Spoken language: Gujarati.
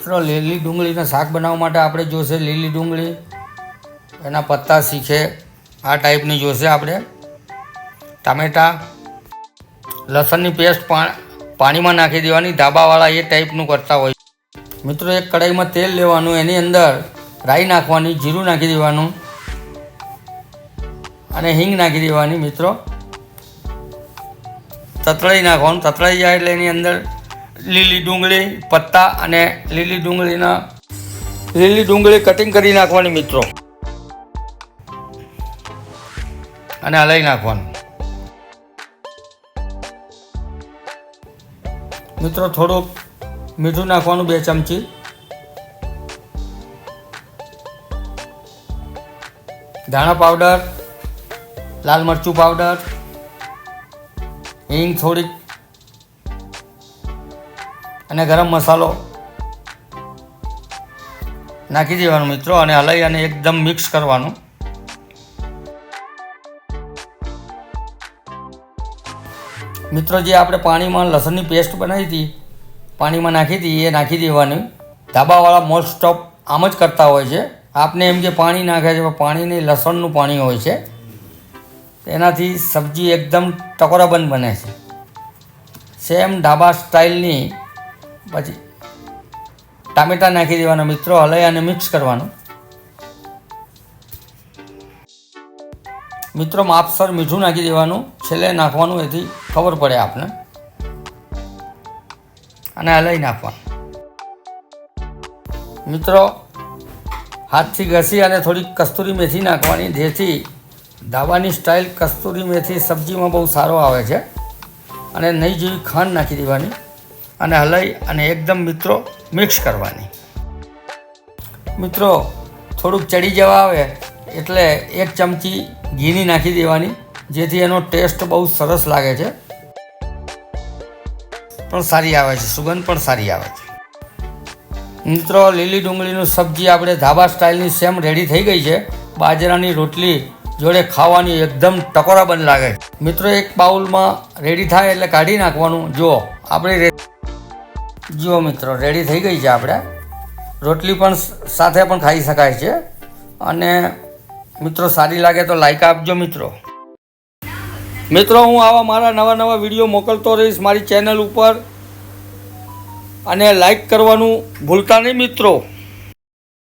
મિત્રો, લીલી ડુંગળીના શાક બનાવવા માટે આપણે જોશે લીલી ડુંગળી. એના પત્તા શીખે આ ટાઈપની જોશે આપણે. ટામેટાં. લસણની પેસ્ટ પાણીમાં નાખી દેવાની. ધાબાવાળા એ ટાઈપનું કરતા હોય મિત્રો, એક કઢાઈમાં તેલ લેવાનું, એની અંદર રાઈ નાખવાની, જીરું નાખી દેવાનું અને હિંગ નાખી દેવાની, મિત્રો. તતળાઈ નાખવાનું. તતળાઈ જાય એટલે એની અંદર લીલી ડુંગળી, પત્તા અને લીલી ડુંગળીના લીલી ડુંગળી કટિંગ કરી નાખવાની મિત્રો. અને હલાવી નાખવાનું. મિત્રો થોડુંક મીઠું નાખવાનું બે ચમચી. ધાણા પાવડર લાલ મરચું પાવડર હિંગ થોડીક અને ગરમ મસાલો નાખી દેવાનું મિત્રો અને હલાવી અને એકદમ મિક્સ કરવાનું. મિત્રો, જે આપણે પાણીમાં લસણની પેસ્ટ બનાવી હતી, પાણીમાં નાખી હતી, એ નાખી દેવાની. ધાબાવાળા મોસ્ટ ઓફ આમ જ કરતા હોય છે. આપને એમ કે પાણી નાખે છે, પાણી નહીં લસણનું પાણી હોય છે. એનાથી સબ્જી એકદમ ટકોરાબંધ બને છે. સેમ ઢાબા સ્ટાઇલની પછી ટામેટાં નાખી દેવાના મિત્રો, હલાઈ અને મિક્સ કરવાનું. મિત્રો, માપસર મીઠું નાખી દેવાનું. છેલ્લે નાખવાનું, એથી ખબર પડે આપને. અને હલાઈ નાખવાનું. મિત્રો, હાથથી ઘસી અને થોડીક કસ્તુરી મેથી નાખવાની. જેથી ધાબાની સ્ટાઇલ કસ્તુરી મેથી સબ્જીમાં બહુ સારો આવે છે. અને નહીં જેવી ખાંડ નાખી દેવાની. અને હલાઈ અને એકદમ મિત્રો મિક્સ કરવાની. મિત્રો, થોડુંક ચડી જવા આવે એટલે એક ચમચી ઘીની નાખી દેવાની, જેથી એનો ટેસ્ટ બહુ સરસ લાગે છે. પણ સારી આવે છે, સુગંધ પણ સારી આવે છે. મિત્રો, લીલી ડુંગળીનું સબ્જી આપણે ધાબા સ્ટાઇલની સેમ રેડી થઈ ગઈ છે. બાજરાની રોટલી જોડે ખાવાની એકદમ ટકોરા બંધ લાગે મિત્રો, એક બાઉલમાં રેડી થાય એટલે કાઢી નાખવાનું. જુઓ, આપણી જુઓ મિત્રો રેડી થઈ ગઈ છે આપણે. રોટલી પણ સાથે પણ ખાઈ શકાય છે. અને મિત્રો, સારી લાગે તો લાઈક આપજો મિત્રો. મિત્રો, હું આવા મારા નવા નવા વીડિયો મોકલતો રહીશ મારી ચેનલ ઉપર. અને લાઈક કરવાનું ભૂલતા નહીં મિત્રો.